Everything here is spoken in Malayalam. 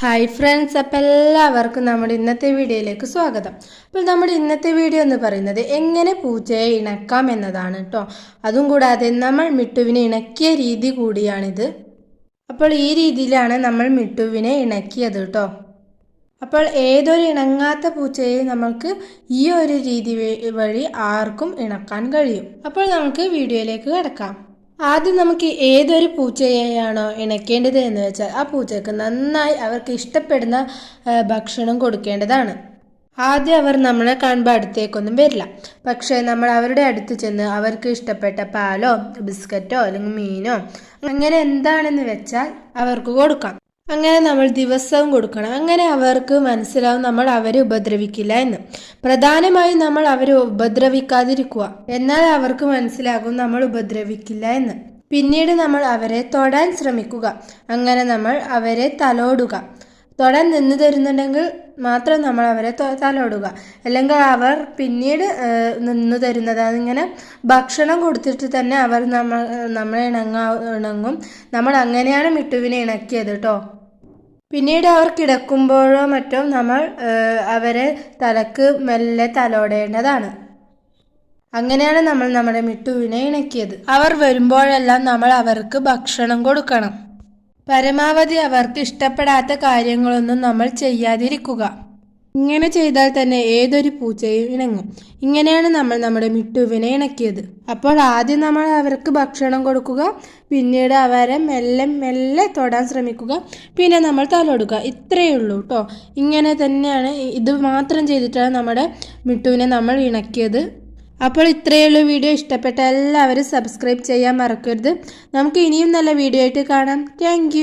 ഹായ് ഫ്രണ്ട്സ് അപ്പം എല്ലാവർക്കും നമ്മുടെ ഇന്നത്തെ വീഡിയോയിലേക്ക് സ്വാഗതം. അപ്പോൾ നമ്മുടെ ഇന്നത്തെ വീഡിയോ എന്ന് പറയുന്നത് എങ്ങനെ പൂച്ചയെ ഇണക്കാം എന്നതാണ് കേട്ടോ അതും കൂടാതെ നമ്മൾ മിട്ടുവിനെ ഇണക്കിയ രീതി കൂടിയാണിത്. അപ്പോൾ ഈ രീതിയിലാണ് നമ്മൾ മിട്ടുവിനെ ഇണക്കിയത് കേട്ടോ അപ്പോൾ ഏതൊരു ഇണങ്ങാത്ത പൂച്ചയെ നമുക്ക് ഈ ഒരു രീതി വഴി ആർക്കും ഇണക്കാൻ കഴിയും. അപ്പോൾ നമുക്ക് വീഡിയോയിലേക്ക് കിടക്കാം. ആദ്യം നമുക്ക് ഏതൊരു പൂച്ചയെയാണോ ഇണക്കേണ്ടത് എന്ന് വെച്ചാൽ ആ പൂച്ചയ്ക്ക് നന്നായി അവർക്ക് ഇഷ്ടപ്പെടുന്ന ഭക്ഷണം കൊടുക്കേണ്ടതാണ്. ആദ്യം അവർ നമ്മളെ കാണുമ്പോൾ അടുത്തേക്കൊന്നും വരില്ല. പക്ഷേ നമ്മൾ അവരുടെ അടുത്ത് ചെന്ന് അവർക്ക് ഇഷ്ടപ്പെട്ട പാലോ ബിസ്ക്കറ്റോ അല്ലെങ്കിൽ മീനോ അങ്ങനെ എന്താണെന്ന് വെച്ചാൽ അവർക്ക് കൊടുക്കാം. അങ്ങനെ നമ്മൾ ദിവസവും കൊടുക്കണം. അങ്ങനെ അവർക്ക് മനസ്സിലാവും നമ്മൾ അവരെ ഉപദ്രവിക്കില്ല എന്ന്. പ്രധാനമായും നമ്മൾ അവരെ ഉപദ്രവിക്കാതിരിക്കുക. എന്നാൽ അവർക്ക് മനസ്സിലാകും നമ്മൾ ഉപദ്രവിക്കില്ല എന്ന്. പിന്നീട് നമ്മൾ അവരെ തൊടാൻ ശ്രമിക്കുക. അങ്ങനെ നമ്മൾ അവരെ തലോടുക. തൊടാൻ നിന്ന് തരുന്നുണ്ടെങ്കിൽ മാത്രം നമ്മൾ അവരെ തലോടുക. അല്ലെങ്കിൽ അവർ പിന്നീട് നിന്ന് തരുന്നത് അതിങ്ങനെ ഭക്ഷണം കൊടുത്തിട്ട് തന്നെ അവർ നമ്മൾ നമ്മളെ ഇണങ്ങാ ഇണങ്ങും. നമ്മൾ അങ്ങനെയാണ് മിട്ടുവിനെ ഇണക്കിയത് കേട്ടോ പിന്നീട് അവർ കിടക്കുമ്പോഴോ മറ്റോ നമ്മൾ അവരെ തലക്ക് മെല്ലെ തലോടേണ്ടതാണ്. അങ്ങനെയാണ് നമ്മൾ നമ്മുടെ മിട്ടുവിനെ ഇണക്കിയത്. അവർ വരുമ്പോഴെല്ലാം നമ്മൾ അവർക്ക് ഭക്ഷണം കൊടുക്കണം. പരമാവധി അവർക്ക് ഇഷ്ടപ്പെടാത്ത കാര്യങ്ങളൊന്നും നമ്മൾ ചെയ്യാതിരിക്കുക. ഇങ്ങനെ ചെയ്താൽ തന്നെ ഏതൊരു പൂച്ചയും ഇണങ്ങും. ഇങ്ങനെയാണ് നമ്മൾ നമ്മുടെ മിട്ടുവിനെ ഇണക്കിയത്. അപ്പോൾ ആദ്യം നമ്മൾ അവർക്ക് ഭക്ഷണം കൊടുക്കുക പിന്നീട് അവരെ മെല്ലെ മെല്ലെ തൊടാൻ ശ്രമിക്കുക പിന്നെ നമ്മൾ തലോടുക ഇത്രയേ ഉള്ളൂ കേട്ടോ ഇങ്ങനെ തന്നെയാണ് ഇത് മാത്രം ചെയ്തിട്ടാണ് നമ്മുടെ മിട്ടുവിനെ നമ്മൾ ഇണക്കിയത്. അപ്പോൾ ഇത്രയുള്ള വീഡിയോ. ഇഷ്ടപ്പെട്ട എല്ലാവരും സബ്സ്ക്രൈബ് ചെയ്യാൻ മറക്കരുത്. നമുക്ക് ഇനിയും നല്ല വീഡിയോ ആയിട്ട് കാണാം. താങ്ക്